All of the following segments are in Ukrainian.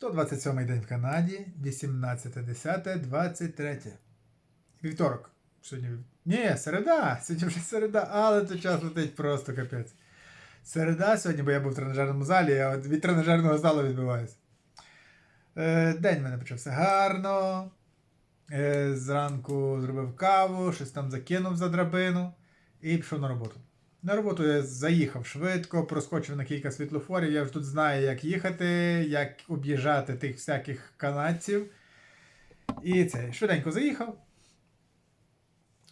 127 день в Канаді, 18.10.23. Вівторок. Сьогодні. Ні, середа. Сьогодні вже середа, але то час летить просто капець. Середа сьогодні, бо я був в тренажерному залі, я від тренажерного залу відбиваюся. Е, день в мене почався гарно. Е, зранку зробив каву, щось там закинув за драбину і пішов на роботу. На роботу я заїхав швидко, проскочив на кілька світлофорів. Я вже тут знаю, як їхати, як об'їжджати тих всяких канадців. І це, швиденько заїхав.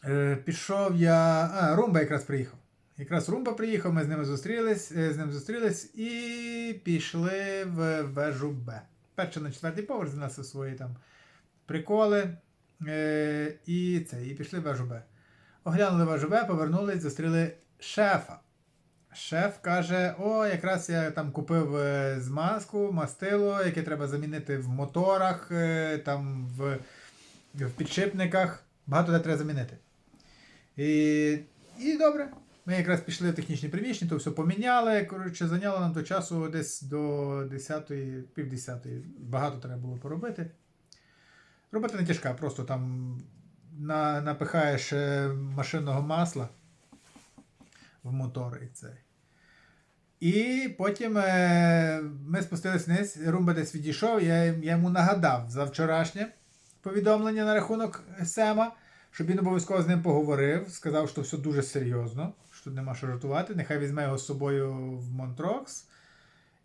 Е, пішов я. А, Румба якраз приїхав. Якраз Румба приїхав, ми з ними зустрілись, е, з ним зустрілись і пішли в вежу Б. Перше на четвертий поверх занесли свої там приколи. Е, і це, і пішли в вежу Б. Оглянули вежу Б, повернулись, зустріли шефа. Шеф каже: О, якраз я там купив е, змазку, мастило, яке треба замінити в моторах, е, там в, в підшипниках. Багато де треба замінити. І, і добре. Ми якраз пішли в технічні приміщення, то все поміняли. Коротше, зайняло нам то часу десь до 10 пів 10 Багато треба було поробити. Робота не тяжка, просто там на, напихаєш е, машинного масла в мотор і цей. І потім е, ми спустились вниз, Румба десь відійшов, я, я йому нагадав за вчорашнє повідомлення на рахунок Сема, щоб він обов'язково з ним поговорив, сказав, що все дуже серйозно, що тут нема що жартувати, нехай візьме його з собою в Монтрокс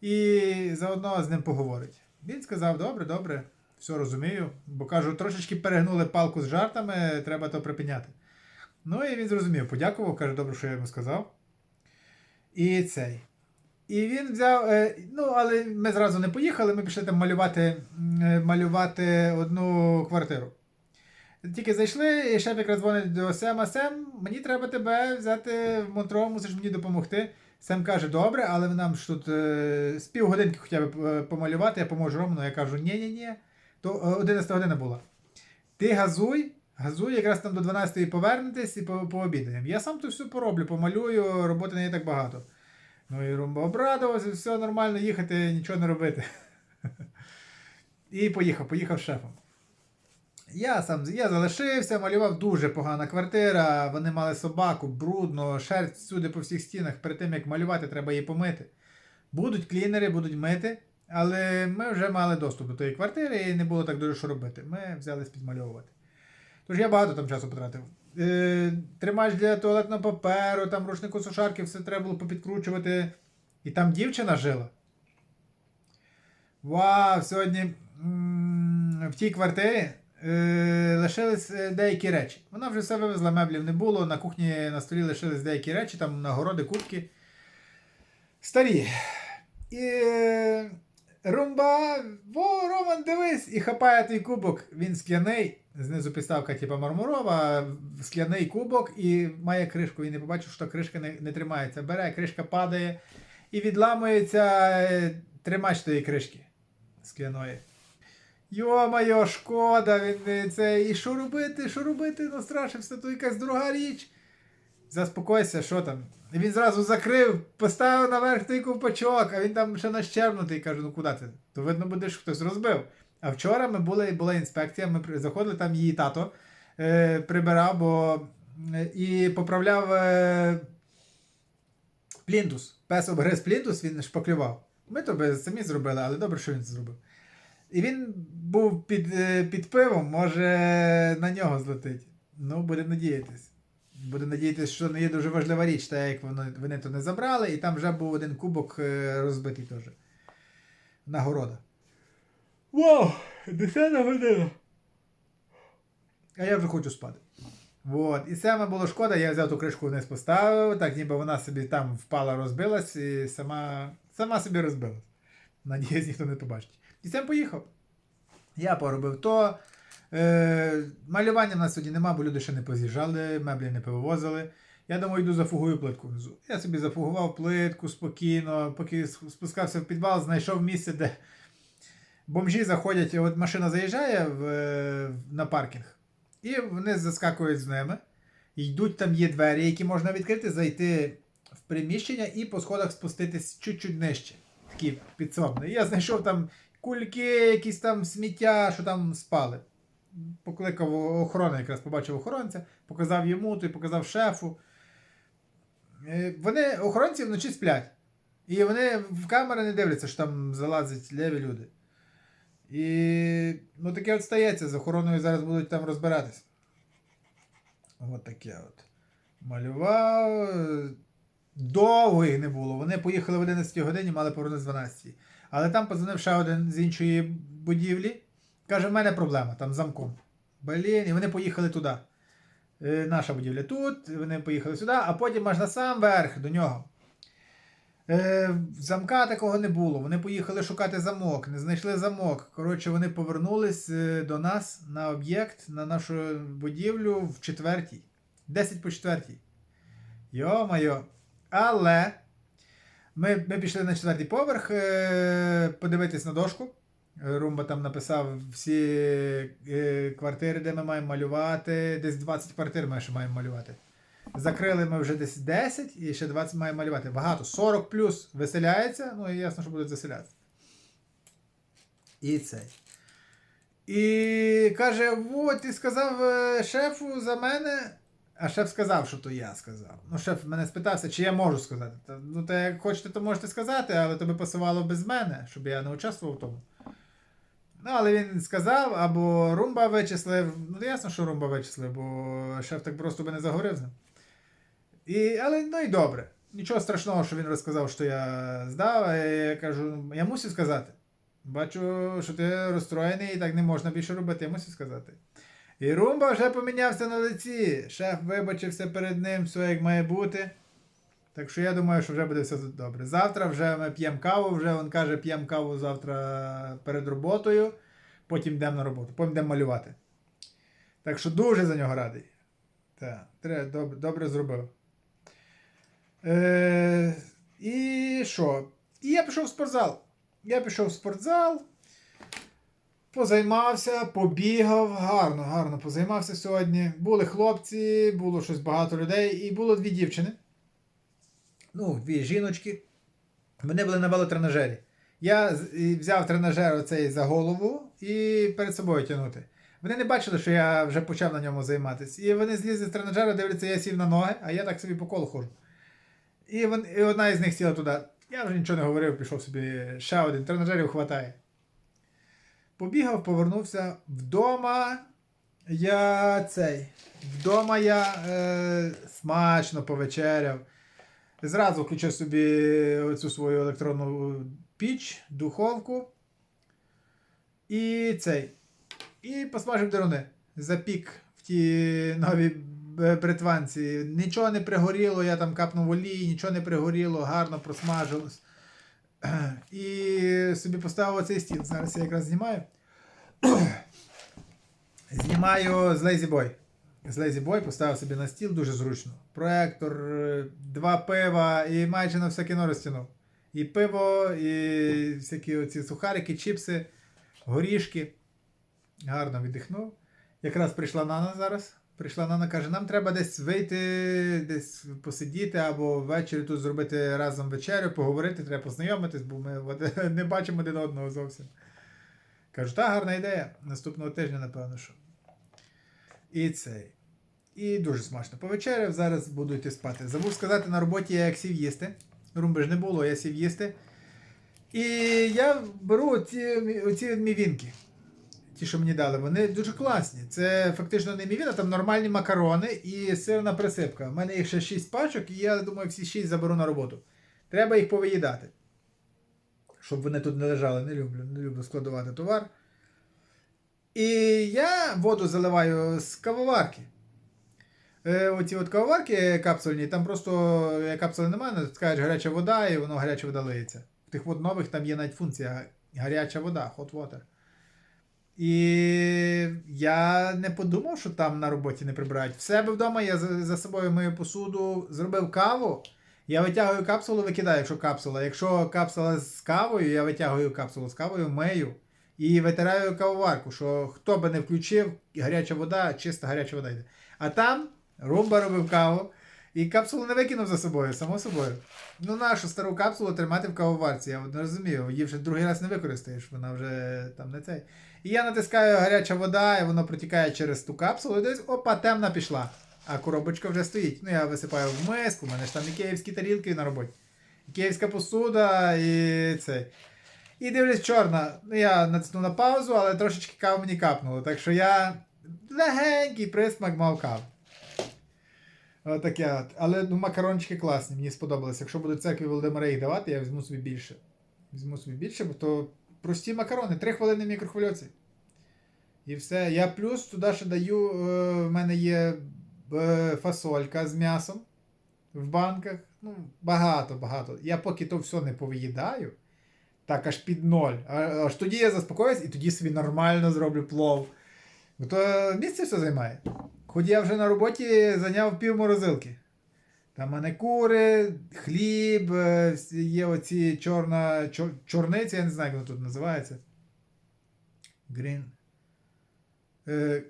і заодно з ним поговорить. Він сказав: добре, добре, все розумію, бо кажу, трошечки перегнули палку з жартами, треба то припиняти. Ну і він зрозумів, подякував, каже, добре, що я йому сказав. І цей. І він взяв. е, Ну, але ми зразу не поїхали, ми пішли там малювати, е, малювати одну квартиру. Тільки зайшли, і шеф якраз дзвонить до Сема. Сем, мені треба тебе взяти в Монтро, мусиш мені допомогти. Сем каже, добре, але нам ж тут е, з півгодинки хоча б помалювати, я поможу Роману. Я кажу, ні-ні-ні. То е, 11 година була. Ти газуй, газуй, якраз там до 12-ї повернетесь і по- пообідаємо. Я сам то все пороблю, помалюю, роботи не є так багато. Ну і Румба обрадувався, все нормально, їхати, нічого не робити. І поїхав, поїхав з шефом. Я сам я залишився, малював дуже погана квартира. Вони мали собаку, брудно, шерсть всюди по всіх стінах. Перед тим як малювати, треба її помити. Будуть клінери, будуть мити, але ми вже мали доступ до тої квартири і не було так дуже що робити. Ми взялись підмальовувати. Тож я багато там часу потратив. Е, тримач для туалетного паперу, там рушнику сушарки, все треба було попідкручувати. І там дівчина жила. Вау, сьогодні м, в тій квартирі е, лишились е, деякі речі. Вона вже все вивезла, меблів не було. На кухні на столі лишились деякі речі, там нагороди, кубки. Старі. І е, Румба, во, Роман, дивись! І хапає той кубок. Він скляний, знизу підставка, типу мармурова, скляний кубок і має кришку. І не побачив, що кришка не, не тримається. Бере, кришка падає і відламується е, тримач тої кришки скляної. Йо-моє, шкода, він це. І що робити? Що робити? Настрашився, то якась друга річ. Заспокойся, що там? І він зразу закрив, поставив наверх той ковпачок, а він там ще нащербнутий. Каже, ну куди ти? То видно буде, що хтось розбив. А вчора ми були, була інспекція, ми заходили, там її тато е, прибирав, бо е, і поправляв е, плінтус. Пес обгриз плінтус, він шпаклював. Ми то би самі зробили, але добре, що він зробив. І він був під, е, під пивом, може на нього злетить. Ну, будемо надіятись. Буде надіятися, що не є дуже важлива річ, так як вони, вони то не забрали, і там вже був один кубок е, розбитий теж. Нагорода. Вау! 10 година. А я вже хочу спати. Вот. І саме було шкода, я взяв ту кришку вниз поставив, так ніби вона собі там впала, розбилась, і сама, сама собі розбилась. Надіюсь, ніхто не побачить. І сам поїхав. Я поробив то. Е, малювання в нас сьогодні нема, бо люди ще не поз'їжджали, меблі не повивозили. Я думаю, йду зафугую плитку внизу. Я собі зафугував плитку спокійно, поки спускався в підвал, знайшов місце, де бомжі заходять, от машина заїжджає в, е, на паркінг, і вони заскакують з ними. Йдуть, там є двері, які можна відкрити, зайти в приміщення і по сходах спуститись чуть-чуть нижче. такі підсобні. Я знайшов там кульки, якісь там сміття, що там спали. Покликав охорону, якраз побачив охоронця, показав йому, той показав шефу. Е, Вони, охоронці вночі сплять. І вони в камери не дивляться, що там залазять леві люди. І ну таке от стається, з охороною зараз будуть там розбиратись. От таке от. Малював. Довго їх не було. Вони поїхали в 11 годині, мали повернутися в 12. Але там подзвонив ще один з іншої будівлі. Каже, в мене проблема там з замком. Блін, і вони поїхали туди. Е, наша будівля тут, вони поїхали сюди, а потім аж на сам верх до нього. Е, замка такого не було. Вони поїхали шукати замок, не знайшли замок. Коротше, вони повернулись е, до нас на об'єкт, на нашу будівлю в четвертій. 10 по четвертій. Йо-майо. Але ми, ми пішли на четвертий поверх е, подивитись на дошку. Румба там написав всі е, квартири, де ми маємо малювати. Десь 20 квартир ми ще маємо малювати. Закрили ми вже десь 10 і ще 20 маємо малювати. Багато. 40 плюс виселяється, ну і ясно, що будуть заселятися. І цей. І каже: от, ти сказав е, шефу за мене. А шеф сказав, що то я сказав. Ну, шеф мене спитався, чи я можу сказати. Та, ну, та як хочете, то можете сказати, але тобі пасувало без мене, щоб я не участвував в тому. Ну, але він сказав, або Румба вичислив. Ну, ясно, що Румба вичислив, бо шеф так просто би не заговорив з ним. І, але ну і добре. Нічого страшного, що він розказав, що я здав, а я кажу, я мусив сказати. Бачу, що ти розстроєний і так не можна більше робити, я мусив сказати. І Румба вже помінявся на лиці. Шеф вибачився перед ним, все як має бути. Так що я думаю, що вже буде все добре. Завтра вже ми п'ємо каву, вже він каже, п'ємо каву завтра перед роботою, потім йдемо на роботу, потім йдемо малювати. Так що дуже за нього радий. Так, добре, добре зробив. Е, і що? І я пішов в спортзал. Я пішов в спортзал, позаймався, побігав, гарно, гарно позаймався сьогодні. Були хлопці, було щось багато людей, і було дві дівчини. Ну, дві жіночки. Вони були на велотренажері. Я взяв тренажер оцей за голову і перед собою тягнути. Вони не бачили, що я вже почав на ньому займатися. І вони злізли з тренажера, дивляться, я сів на ноги, а я так собі по колу ходжу. І, вон, і одна із них сіла туди. Я вже нічого не говорив, пішов собі ще один, тренажерів хватає. Побігав, повернувся вдома. Я цей. Вдома я е, смачно повечеряв. Зразу включив собі оцю свою електронну піч, духовку. І цей. І посмажив деруни. Запік в ті нові бритванці. Нічого не пригоріло, я там капнув олії, нічого не пригоріло, гарно просмажилось. І собі поставив оцей стіл. Зараз я якраз знімаю. Знімаю з Lazy Boy. З Lazy Boy поставив собі на стіл дуже зручно. Проектор, е, два пива і майже на все кіно розтягнув. І пиво, і всякі оці сухарики, чіпси, горішки. Гарно віддихнув. Якраз прийшла Нана зараз. Прийшла Нана, каже, нам треба десь вийти, десь посидіти або ввечері тут зробити разом вечерю, поговорити, треба познайомитись, бо ми не бачимо один одного зовсім. Кажу, та гарна ідея. Наступного тижня, напевно, що. І цей. І дуже смачно. Повечеряв, зараз буду йти спати. Забув сказати на роботі, я як сів їсти. Румби ж не було, я сів їсти. І я беру оці, оці мівінки. Ті, що мені дали, вони дуже класні. Це фактично не мівіна, там нормальні макарони і сирна присипка. У мене їх ще 6 пачок, і я думаю, всі 6 заберу на роботу. Треба їх повиїдати. Щоб вони тут не лежали. Не люблю, не люблю складувати товар. І я воду заливаю з кавоварки. Е, оці от кавоварки капсульні, там просто е, капсули немає, натискаєш гаряча вода, і воно гаряча вода лиється. В тих от нових там є навіть функція гаряча вода, hot water. І я не подумав, що там на роботі не прибирають. В себе вдома я за, собою мою посуду, зробив каву. Я витягую капсулу, викидаю, якщо капсула. Якщо капсула з кавою, я витягую капсулу з кавою, мию і витираю кавоварку, що хто би не включив, гаряча вода, чиста гаряча вода йде. А там Румба робив каву. І капсулу не викинув за собою, само собою. Ну, нашу стару капсулу тримати в кавоварці, я не розумію, її вже другий раз не використаєш, вона вже там не цей. І я натискаю гаряча вода, і воно протікає через ту капсулу, і десь опа, темна пішла. А коробочка вже стоїть. Ну, я висипаю в миску, у мене ж там і київські тарілки на роботі. Київська посуда, і цей. І дивлюсь, чорна. Ну, я натиснув на паузу, але трошечки кави мені капнуло. Так що я легенький присмак мав кави. Отаке от. Але ну, макарончики класні, мені сподобалось. Якщо буде церкві Володимира їх давати, я візьму собі більше. Візьму собі більше, бо то прості макарони, 3 хвилини в мікрохвильовці. І все. Я плюс туди ще даю. Е, в мене є е, фасолька з м'ясом в банках. Ну, багато, багато. Я поки то все не повиїдаю, так аж під ноль. Аж тоді я заспокоюсь і тоді собі нормально зроблю плов. Бо то місце все займає. Хоч я вже на роботі зайняв пів морозилки. Там в мене кури, хліб, е, є оці чорна, чор, я не знаю, як воно тут називається. Green. Е,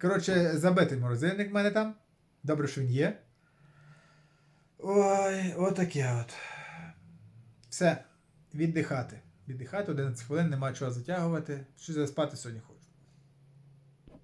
коротше, забитий морозильник в мене там. Добре, що він є. Ой, отаке от. Все. Віддихати. Віддихати 11 хвилин, нема чого затягувати. Щось я спати сьогодні хочу.